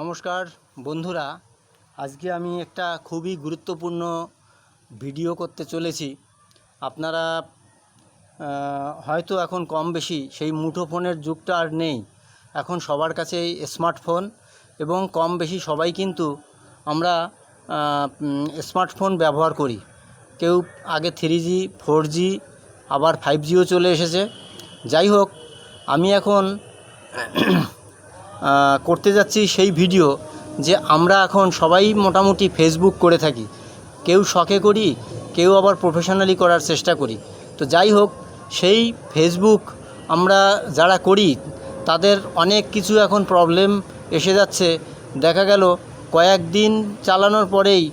নমস্কার, বন্ধুরা। আজকে আমি একটা খুবই গুরুত্বপূর্ণ ভিডিও করতে চলেছি। আপনারা হয়তো এখন কম বেশি সেই মুঠো ফোনের যুগটা আর নেই। এখন সবার কাছেই স্মার্টফোন এবং কম বেশি সবাই কিন্তু আমরা স্মার্টফোন ব্যবহার করি। কেউ আগে থ্রি জি ফোর জি আবার ফাইভ জিও চলে এসেছে। যাই হোক, আমি এখন করতে যাচ্ছি সেই ভিডিও যে আমরা এখন সবাই মোটামুটি ফেসবুক করে থাকি। কেউ শখে করি, কেউ আবার প্রফেশনালি করার চেষ্টা করি। তো যাই হোক, সেই ফেসবুক আমরা যারা করি, তাদের অনেক কিছু এখন প্রবলেম এসে যাচ্ছে। দেখা গেল, কয়েকদিন চালানোর পরেই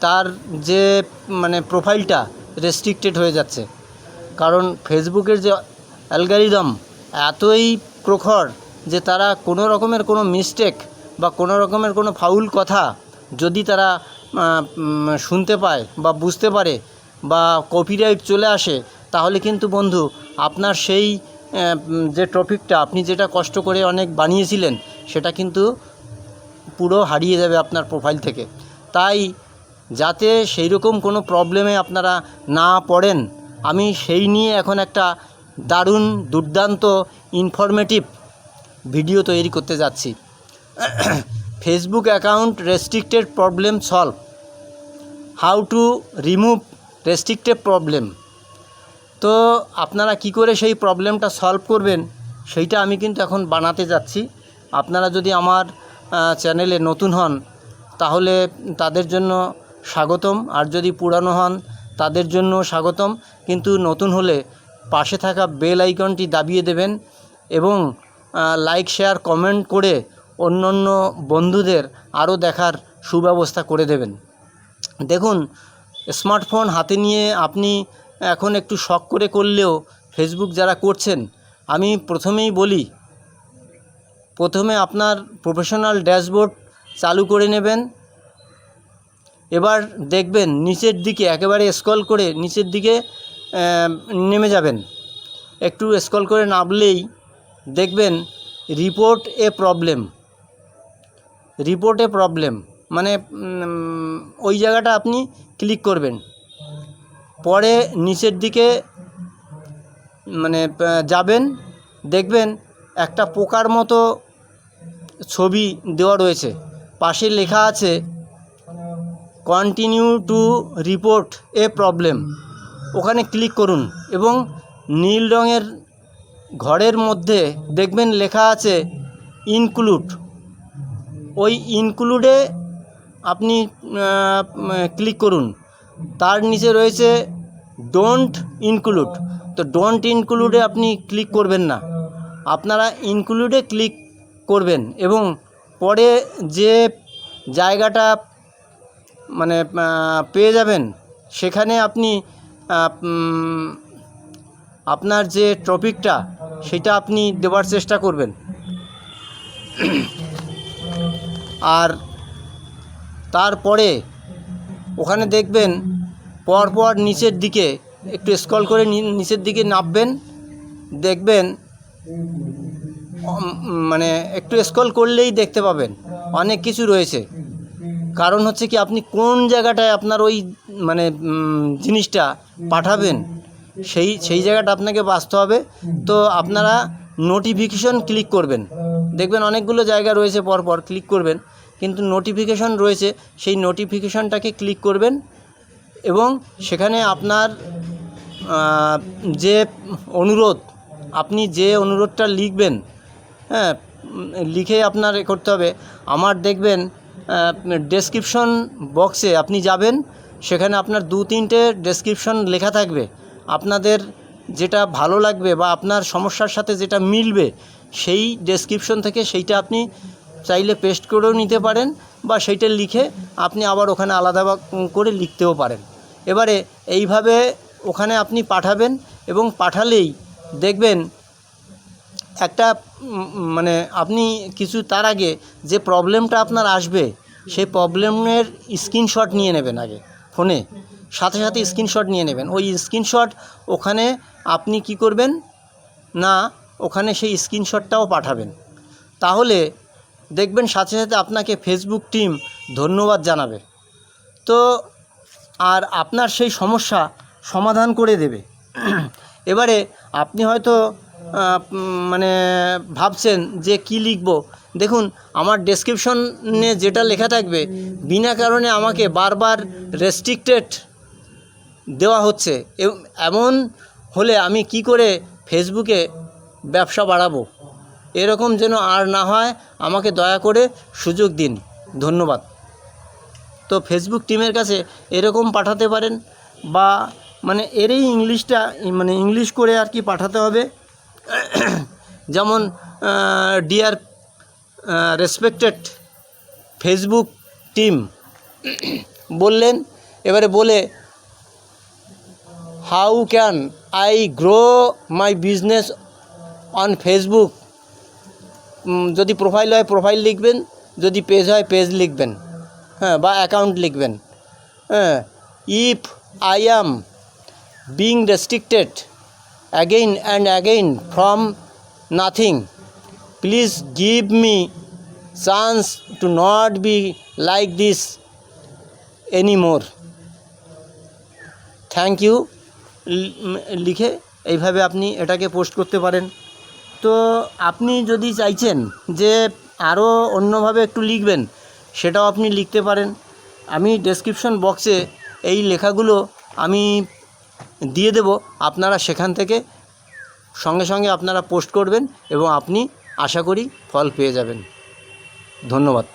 তার যে মানে প্রোফাইলটা রেস্ট্রিক্টেড হয়ে যাচ্ছে। কারণ ফেসবুকের যে অ্যালগারিদম এতই প্রখর যে তারা কোনো রকমের কোনো মিস্টেক বা কোনো রকমের কোনো ফাউল কথা যদি তারা শুনতে পায় বা বুঝতে পারে বা কপিরাইট চলে আসে, তাহলে কিন্তু বন্ধু আপনার সেই যে টপিকটা আপনি যেটা কষ্ট করে অনেক বানিয়েছিলেন, সেটা কিন্তু পুরো হারিয়ে যাবে আপনার প্রোফাইল থেকে। তাই যাতে সেই রকম কোনো প্রবলেমে আপনারা না পড়েন, আমি সেই নিয়ে এখন একটা দারুণ, দুর্দান্ত ইনফরমেটিভ ভিডিও তৈরি করতে যাচ্ছি। Facebook account restricted problem solve how to remove restricted problem তো আপনারা কি করে সেই প্রবলেমটা সলভ করবেন, সেইটা আমি কিন্তু এখন বানাতে যাচ্ছি। আপনারা যদি আমার চ্যানেলে নতুন হন, তাহলে তাদের জন্য স্বাগতম। আর যদি পুরানো হন, তাদের জন্য স্বাগতম। কিন্তু নতুন হলে পাশে থাকা বেল আইকনটি দাবিয়ে দেবেন এবং লাইক শেয়ার কমেন্ট করে অন্য অন্য বন্ধুদের আরও দেখার সুব্যবস্থা করে দেবেন। দেখুন স্মার্টফোন হাতে নিয়ে আপনি এখন একটু শখ করে করলেও ফেসবুক যারা করছেন, আমি প্রথমেই বলি, প্রথমে আপনার প্রফেশনাল ড্যাশবোর্ড চালু করে নেবেন। এবার দেখবেন, নিচের দিকে একেবারে স্ক্রল করে নিচের দিকে নেমে যাবেন। একটু স্ক্রল করে নামলেই দেখবেন report a problem report a problem মানে ওই জায়গাটা আপনি ক্লিক করবেন। পরে নিচের দিকে মানে যাবেন, দেখবেন একটা পোকার মতো ছবি দেওয়া রয়েছে। পাশে লেখা আছে continue to report a problem ওখানে ক্লিক করুন এবং নীল রঙের ঘরের মধ্যে দেখবেন লেখা আছে ইনক্লুড ওই ইনক্লুডে আপনি ক্লিক করুন। তার নিচে রয়েছে ডোন্ট ইনক্লুড তো ডোন্ট ইনক্লুডে আপনি ক্লিক করবেন না। আপনারা ইনক্লুডে ক্লিক করবেন এবং পরে যে জায়গাটা মানে পেয়ে যাবেন, সেখানে আপনি আপনার যে টপিকটা সেটা আপনি দেওয়ার চেষ্টা করবেন। আর তারপরে ওখানে দেখবেন পরপর নিচের দিকে একটু স্ক্রল করে নিচের দিকে নামবেন। দেখবেন মানে একটু স্ক্রল করলেই দেখতে পাবেন। অনেক কিছু রয়েছে। কারণ হচ্ছে কি, আপনি কোন জায়গাটায় আপনার ওই মানে জিনিসটা পাঠাবেন সেই সেই জায়গাটা আপনাকে বাঁচতে হবে। তো আপনারা নোটিফিকেশন ক্লিক করবেন। দেখবেন অনেকগুলো জায়গা রয়েছে পরপর ক্লিক করবেন। কিন্তু নোটিফিকেশন রয়েছে, সেই নোটিফিকেশনটাকে ক্লিক করবেন এবং সেখানে আপনার যে অনুরোধ, আপনি যে অনুরোধটা লিখবেন হ্যাঁ লিখে আপনার এ করতে হবে। আমার দেখবেন ডেসক্রিপশন বক্সে আপনি যাবেন, সেখানে আপনার দু তিনটে ডেসক্রিপশন লেখা থাকবে। আপনাদের যেটা ভালো লাগবে বা আপনার সমস্যার সাথে যেটা মিলবে, সেই ডেসক্রিপশন থেকে সেইটা আপনি চাইলে পেস্ট করেও নিতে পারেন বা সেইটা লিখে আপনি আবার ওখানে আলাদা করে লিখতেও পারেন। এবারে এইভাবে ওখানে আপনি পাঠাবেন এবং পাঠালেই দেখবেন একটা মানে আপনি কিছু তার আগে যে প্রবলেমটা আপনার আসবে সেই প্রবলেমের স্ক্রিনশট নিয়ে নেবেন আগে ফোনে সাথে সাথে স্ক্রিনশট নিয়ে নেবেন। ওই স্ক্রিনশট ওখানে আপনি কি করবেন? না, ওখানে সেই স্ক্রিনশটটাও পাঠাবেন। তাহলে দেখবেন সাথে সাথে আপনাকে ফেসবুক টিম ধন্যবাদ জানাবে। তো আর আপনার সেই সমস্যা সমাধান করে দেবে। এবারে আপনি হয়তো মানে ভাবছেন যে কি লিখব? দেখুন, আমার ডেসক্রিপশনে যেটা লেখা থাকবে, বিনা কারণে আমাকে বারবার রেস্ট্রিক্টেড দেওয়া হচ্ছে। এম- এমন হলে আমি কি করে ফেসবুকে ব্যবসা বাড়াবো? এরকম যেন আর না হয়, আমাকে দয়া করে সুযোগ দিন। ধন্যবাদ। তো ফেসবুক টিমের কাছে এরকম পাঠাতে পারেন বা মানে এরই ইংলিশটা মানে ইংলিশ করে আর কি পাঠাতে হবে। যেমন ডিয়ার রেসপেক্টেড ফেসবুক টিম, বললেন। এবারে বলে how can I grow my business on Facebook যদি প্রোফাইল হয় প্রোফাইল লিখবেন। যদি পেজ হয় পেজ লিখবেন। হ্যাঁ বা অ্যাকাউন্ট লিখবেন। হ্যাঁ if I am being restricted again and again from nothing please give me chance to not be like this any more thank you লিখে এইভাবে আপনি এটাকে পোস্ট করতে পারেন। তো আপনি যদি চাইছেন যে আরও অন্যভাবে একটু লিখবেন, সেটাও আপনি লিখতে পারেন। আমি ডেসক্রিপশন বক্সে এই লেখাগুলো আমি দিয়ে দেব। আপনারা সেখান থেকে সঙ্গে সঙ্গে আপনারা পোস্ট করবেন এবং আপনি আশা করি ফল পেয়ে যাবেন। ধন্যবাদ।